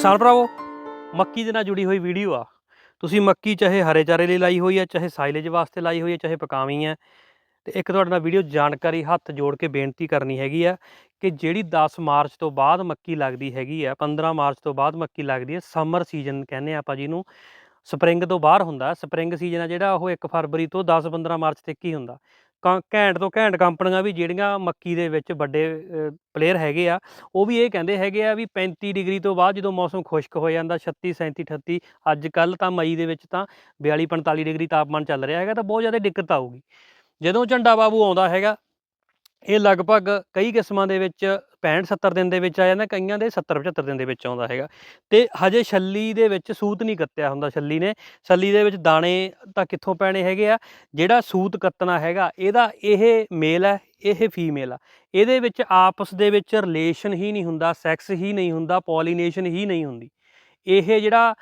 ਕਿਸਾਨ ਭਰਾਵੋ, ਮੱਕੀ ਦੇ ਨਾਲ ਜੁੜੀ ਹੋਈ ਵੀਡੀਓ ਆ। ਤੁਸੀਂ ਮੱਕੀ ਚਾਹੇ ਹਰੇ ਚਾਰੇ ਲਈ ਲਾਈ ਹੋਈ ਆ, ਚਾਹੇ ਸਾਈਲੇਜ ਵਾਸਤੇ ਲਾਈ ਹੋਈ ਆ, ਚਾਹੇ ਪਕਾਵੀ ਆ, ਤੇ ਇੱਕ ਤੁਹਾਡੇ ਨਾਲ ਵੀਡੀਓ ਜਾਣਕਾਰੀ, ਹੱਥ ਜੋੜ ਕੇ ਬੇਨਤੀ ਕਰਨੀ ਹੈਗੀ ਆ ਕਿ ਜਿਹੜੀ 10 ਮਾਰਚ ਤੋਂ ਬਾਅਦ ਮੱਕੀ ਲੱਗਦੀ ਹੈਗੀ ਆ 15 ਮਾਰਚ ਤੋਂ ਬਾਅਦ ਮੱਕੀ ਲੱਗਦੀ ਹੈ ਸਮਰ ਸੀਜ਼ਨ ਕਹਿੰਦੇ ਆ ਆਪਾਂ ਜਿਹਨੂੰ ਸਪਰਿੰਗ ਤੋਂ ਬਾਹਰ ਹੁੰਦਾ, ਸਪਰਿੰਗ ਸੀਜ਼ਨ ਆ ਜਿਹੜਾ ਉਹ 1 ਫਰਵਰੀ ਤੋਂ 10-15 ਮਾਰਚ ਤੱਕ ਹੀ ਹੁੰਦਾ। ਕਾਂ- ਘੈਂਟ ਤੋਂ ਘੈਂਟ ਕੰਪਨੀਆਂ ਵੀ ਜਿਹੜੀਆਂ ਮੱਕੀ ਦੇ ਵਿੱਚ ਵੱਡੇ ਪਲੇਅਰ ਹੈਗੇ ਆ, ਉਹ ਵੀ ਇਹ ਕਹਿੰਦੇ ਹੈਗੇ ਆ ਵੀ 35 ਡਿਗਰੀ ਤੋਂ ਬਾਅਦ ਜਦੋਂ ਮੌਸਮ ਖੁਸ਼ਕ ਹੋ ਜਾਂਦਾ 36 37 38 ਅੱਜ ਕੱਲ ਤਾਂ ਮਈ ਦੇ ਵਿੱਚ ਤਾਂ 42 45 ਡਿਗਰੀ ਤਾਪਮਾਨ ਚੱਲ ਰਿਹਾ ਹੈਗਾ ਤਾਂ ਬਹੁਤ ਜ਼ਿਆਦਾ ਦਿੱਕਤ ਆਊਗੀ। ਜਦੋਂ ਝੰਡਾ ਬਾਬੂ ਆਉਂਦਾ ਹੈਗਾ ਇਹ ਲਗਭਗ ਕਈ ਕਿਸਮਾਂ ਦੇ ਵਿੱਚ 65 70 ਦਿਨ ਦੇ ਵਿੱਚ ਆ ਜਾਂਦਾ, ਕਈਆਂ ਦੇ 70 75 ਦਿਨ ਦੇ ਵਿੱਚ ਆਉਂਦਾ ਹੈਗਾ। ਤੇ ਹਜੇ ਛੱਲੀ ਦੇ ਵਿੱਚ ਸੂਤ ਨਹੀਂ ਕੱਤਿਆ ਹੁੰਦਾ ਛੱਲੀ ਨੇ। ਛੱਲੀ ਦੇ ਵਿੱਚ ਦਾਣੇ ਤਾਂ ਕਿੱਥੋਂ ਪੈਣੇ ਹੈਗੇ ਆ? ਜਿਹੜਾ ਸੂਤ ਕੱਤਣਾ ਹੈਗਾ, ਇਹਦਾ ਇਹ ਮੇਲ ਹੈ, ਇਹ ਫੀਮੇਲ ਆ। ਇਹਦੇ ਵਿੱਚ ਆਪਸ ਦੇ ਵਿੱਚ ਰਿਲੇਸ਼ਨ ਹੀ ਨਹੀਂ ਹੁੰਦਾ ਸੈਕਸ ਹੀ ਨਹੀਂ ਹੁੰਦਾ ਪੋਲੀਨੇਸ਼ਨ ਹੀ ਨਹੀਂ ਹੁੰਦੀ। ਇਹ ਜਿਹੜਾ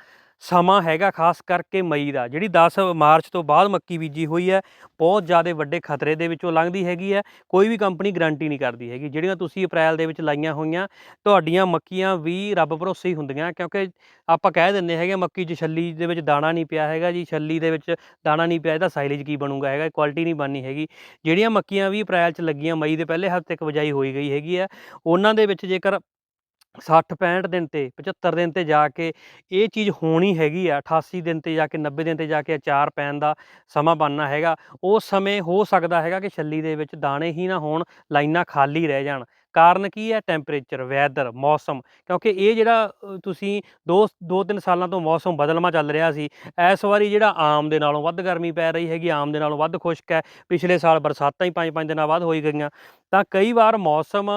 ਸਮਾਂ ਹੈਗਾ ਖਾਸ ਕਰਕੇ ਮਈ ਦਾ, ਜਿਹੜੀ 10 ਮਾਰਚ ਤੋਂ ਬਾਅਦ ਮੱਕੀ ਬੀਜੀ ਹੋਈ ਹੈ, ਬਹੁਤ ਜ਼ਿਆਦਾ ਵੱਡੇ ਖਤਰੇ ਦੇ ਵਿੱਚੋਂ ਲੰਘਦੀ ਹੈਗੀ ਹੈ, ਕੋਈ ਵੀ ਕੰਪਨੀ ਗਾਰੰਟੀ ਨਹੀਂ ਕਰਦੀ ਹੈਗੀ, ਜਿਹੜੀਆਂ ਤੁਸੀਂ ਅਪ੍ਰੈਲ ਦੇ ਵਿੱਚ ਲਾਈਆਂ ਹੋਈਆਂ, ਤੁਹਾਡੀਆਂ ਮੱਕੀਆਂ ਵੀ ਰੱਬ ਭਰੋਸੇ ਹੀ ਹੁੰਦੀਆਂ, ਕਿਉਂਕਿ ਆਪਾਂ ਕਹਿ ਦਿੰਦੇ ਹੈਗੇ ਮੱਕੀ 'ਚ ਛੱਲੀ ਦੇ ਵਿੱਚ ਦਾਣਾ ਨਹੀਂ ਪਿਆ ਹੈਗਾ ਜੀ, ਛੱਲੀ ਦੇ ਵਿੱਚ ਦਾਣਾ ਨਹੀਂ ਪਿਆ, ਇਹਦਾ ਸਾਈਲੇਜ ਕੀ ਬਣੂਗਾ ਹੈਗਾ ਕੁਆਲਿਟੀ ਨਹੀਂ ਬਣਨੀ ਹੈਗੀ, ਜਿਹੜੀਆਂ ਮੱਕੀਆਂ ਵੀ ਅਪ੍ਰੈਲ 'ਚ ਲੱਗੀਆਂ, ਮਈ ਦੇ ਪਹਿਲੇ ਹਫ਼ਤੇ ਤੱਕ ਬਜਾਈ ਹੋਈ ਗਈ ਹੈਗੀ ਹੈ, ਉਹਨਾਂ ਦੇ ਵਿੱਚ ਜੇਕਰ 60 65 ਦਿਨ ਤੇ 75 ਦਿਨ ਤੇ ਜਾ ਕੇ ਇਹ ਚੀਜ਼ ਹੋਣੀ ਹੈਗੀ ਆ 88 ਦਿਨ ਤੇ ਜਾ ਕੇ 90 ਦਿਨ ਤੇ ਜਾ ਕੇ ਅਚਾਰ ਪੈਣ ਦਾ ਸਮਾਂ ਬਣਨਾ ਹੈਗਾ। ਉਸ ਸਮੇਂ ਹੋ ਸਕਦਾ ਹੈਗਾ ਕਿ ਛੱਲੀ ਦੇ ਵਿੱਚ ਦਾਣੇ ਹੀ ਨਾ ਹੋਣ, ਲਾਈਨਾਂ ਖਾਲੀ ਰਹਿ ਜਾਣ। ਕਾਰਨ ਕੀ ਹੈ? ਟੈਂਪਰੇਚਰ, ਵੈਦਰ, ਮੌਸਮ। ਕਿਉਂਕਿ ਇਹ ਜਿਹੜਾ ਤੁਸੀਂ ਦੋ ਦੋ ਤਿੰਨ ਸਾਲਾਂ ਤੋਂ ਮੌਸਮ ਬਦਲਮਾ ਚੱਲ ਰਿਹਾ ਸੀ, ਇਸ ਵਾਰੀ ਜਿਹੜਾ ਆਮ ਦੇ ਨਾਲੋਂ ਵੱਧ ਗਰਮੀ ਪੈ ਰਹੀ ਹੈਗੀ, ਆਮ ਦੇ ਨਾਲੋਂ ਵੱਧ ਖੁਸ਼ਕ ਹੈ। ਪਿਛਲੇ ਸਾਲ ਬਰਸਾਤਾਂ ਹੀ ਪੰਜ ਪੰਜ ਦਿਨਾਂ ਬਾਅਦ ਹੋਈ ਗਈਆਂ। ਤਾਂ ਕਈ ਵਾਰ ਮੌਸਮ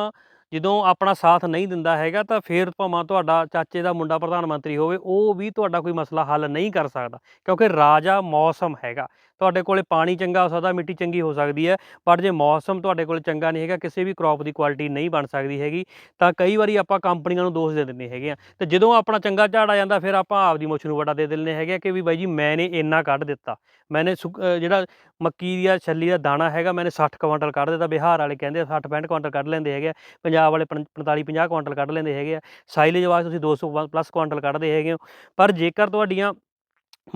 ਜਦੋਂ ਆਪਣਾ ਸਾਥ ਨਹੀਂ ਦਿੰਦਾ ਹੈਗਾ ਤਾਂ ਫਿਰ ਭਾਵੇਂ ਤੁਹਾਡਾ ਚਾਚੇ ਦਾ ਮੁੰਡਾ ਪ੍ਰਧਾਨ ਮੰਤਰੀ ਹੋਵੇ, ਉਹ ਵੀ ਤੁਹਾਡਾ ਕੋਈ ਮਸਲਾ ਹੱਲ ਨਹੀਂ ਕਰ ਸਕਦਾ, ਕਿਉਂਕਿ ਰਾਜਾ ਮੌਸਮ ਹੈਗਾ। ਤੁਹਾਡੇ ਕੋਲੇ ਪਾਣੀ ਚੰਗਾ ਹੋ ਸਕਦਾ, ਮਿੱਟੀ ਚੰਗੀ ਹੋ ਸਕਦੀ ਹੈ, ਪਰ ਜੇ ਮੌਸਮ ਤੁਹਾਡੇ ਕੋਲ ਚੰਗਾ ਨਹੀਂ ਹੈਗਾ, ਕਿਸੇ ਵੀ ਕ੍ਰੌਪ ਦੀ ਕੁਆਲਿਟੀ ਨਹੀਂ ਬਣ ਸਕਦੀ ਹੈਗੀ, ਤਾਂ ਕਈ ਵਾਰੀ ਆਪਾਂ ਕੰਪਨੀਆਂ ਨੂੰ ਦੋਸ਼ ਦੇ ਦਿੰਦੇ ਹੈਗੇ ਆ। ਤੇ ਜਦੋਂ ਆਪਣਾ ਚੰਗਾ ਝਾੜ ਆ ਜਾਂਦਾ, ਫਿਰ ਆਪਾਂ ਆਪਦੀ ਮੁੱਛ ਨੂੰ ਵੱਡਾ ਦੇ ਦਿੰਦੇ ਹੈਗੇ ਆ ਕਿ ਵੀ ਬਾਈ ਜੀ ਮੈਂ ਨੇ ਇੰਨਾ ਕੱਢ ਦਿੱਤਾ। ਮੈਨੇ ਸੁੱਕ- ਜਿਹੜਾ ਮੱਕੀ ਦਾ ਛੱਲੀ ਦਾ ਦਾਣਾ ਹੈਗਾ, ਮੈਨੇ 60 ਕੁਇੰਟਲ ਕੱਢ ਦਿੱਤਾ। ਬਿਹਾਰ ਵਾਲੇ ਕਹਿੰਦੇ ਆ 60 65 ਕੁਇੰਟਲ ਕੱਢ ਲੈਂਦੇ ਹੈਗੇ ਆ। ਪੰਜਾਬ ਵਾਲੇ 45 50 ਕੁਇੰਟਲ ਕੱਢ ਲੈਂਦੇ ਹੈਗੇ ਆ। ਸਾਈਲੇਜ ਵਾਸਤੇ ਤੁਸੀਂ 200 ਪਲੱਸ ਕੁਇੰਟਲ ਕੱਢਦੇ ਹੈਗੇ ਹੋ। ਪਰ ਜੇਕਰ ਤੁਹਾਡੀਆਂ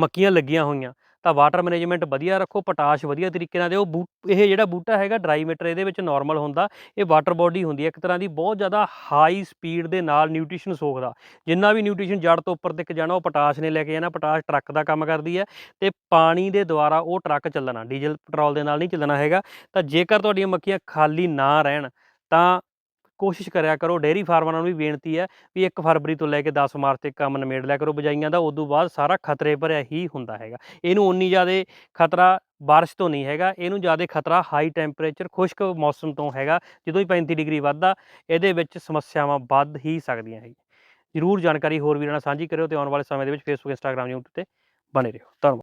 ਮੱਕੀਆਂ ਲੱਗੀਆਂ ਹੋਈਆਂ, ਤਾਂ ਵਾਟਰ ਮੈਨੇਜਮੈਂਟ ਵਧੀਆ ਰੱਖੋ, ਪੋਟਾਸ਼ ਵਧੀਆ ਤਰੀਕੇ ਨਾਲ ਦਿਓ। ਬੂ, ਇਹ ਜਿਹੜਾ ਬੂਟਾ ਹੈਗਾ ਡਰਾਈ ਮੈਟਰ, ਇਹਦੇ ਵਿੱਚ ਨਾਰਮਲ ਹੁੰਦਾ। ਇਹ ਵਾਟਰ ਬੋਡੀ ਹੁੰਦੀ ਹੈ, ਇੱਕ ਤਰ੍ਹਾਂ ਦੀ ਬਹੁਤ ਜ਼ਿਆਦਾ ਹਾਈ ਸਪੀਡ ਦੇ ਨਾਲ ਨਿਊਟ੍ਰੀਸ਼ਨ ਸੋਖਦਾ ਜਿੰਨਾ ਵੀ ਨਿਊਟ੍ਰੀਸ਼ਨ ਜੜ ਤੋਂ ਉੱਪਰ ਤੱਕ ਜਾਣਾ, ਉਹ ਪੋਟਾਸ਼ ਨੇ ਲੈ ਕੇ ਜਾਣਾ। ਪੋਟਾਸ਼ ਟਰੱਕ ਦਾ ਕੰਮ ਕਰਦੀ ਹੈ ਤੇ ਪਾਣੀ ਦੇ ਦੁਆਰਾ ਉਹ ਟਰੱਕ ਚੱਲਣਾ, ਡੀਜ਼ਲ ਪੈਟਰੋਲ ਦੇ ਨਾਲ ਨਹੀਂ ਚੱਲਣਾ ਹੈਗਾ। ਤਾਂ ਜੇਕਰ ਤੁਹਾਡੀਆਂ ਮੱਕੀਆਂ ਖਾਲੀ ਨਾ ਰਹਿਣ, ਤਾਂ ਕੋਸ਼ਿਸ਼ ਕਰਿਆ ਕਰੋ, ਡੇਅਰੀ ਫਾਰਮਰਾਂ ਨੂੰ ਵੀ ਬੇਨਤੀ ਹੈ ਵੀ 1 ਫਰਵਰੀ ਤੋਂ ਲੈ ਕੇ 10 ਮਾਰਚ ਤੱਕ ਕੰਮ ਨਿਮੇੜ ਲਿਆ ਕਰੋ, ਬਜਾਈਆਂ ਦਾ ਉਦੋਂ ਬਾਅਦ ਸਾਰਾ ਖਤਰੇ ਭਰਿਆ ਹੀ ਹੁੰਦਾ ਹੈਗਾ। ਇਹਨੂੰ ਉਨੀ ਜ਼ਿਆਦਾ ਖਤਰਾ ਬਾਰਿਸ਼ ਤੋਂ ਨਹੀਂ ਹੈਗਾ, ਇਹਨੂੰ ਜ਼ਿਆਦਾ ਖਤਰਾ ਹਾਈ ਟੈਂਪਰੇਚਰ ਖੁਸ਼ਕ ਮੌਸਮ ਤੋਂ ਹੈਗਾ, ਜਦੋਂ ਹੀ 35 ਡਿਗਰੀ ਵੱਧਦਾ, ਇਹਦੇ ਵਿੱਚ ਸਮੱਸਿਆਵਾਂ ਵੱਧ ਹੀ ਸਕਦੀਆਂ ਹੈਗੀਆਂ। ਜ਼ਰੂਰ ਜਾਣਕਾਰੀ ਹੋਰ ਵੀਰਾਂ ਨਾਲ ਸਾਂਝੀ ਕਰਿਓ ਤੇ ਆਉਣ ਵਾਲੇ ਸਮੇਂ ਦੇ ਵਿੱਚ ਫੇਸਬੁੱਕ ਇੰਸਟਾਗ੍ਰam YouTube ਤੇ ਬਣੇ ਰਹੋ। ਧੰਨਵਾਦ।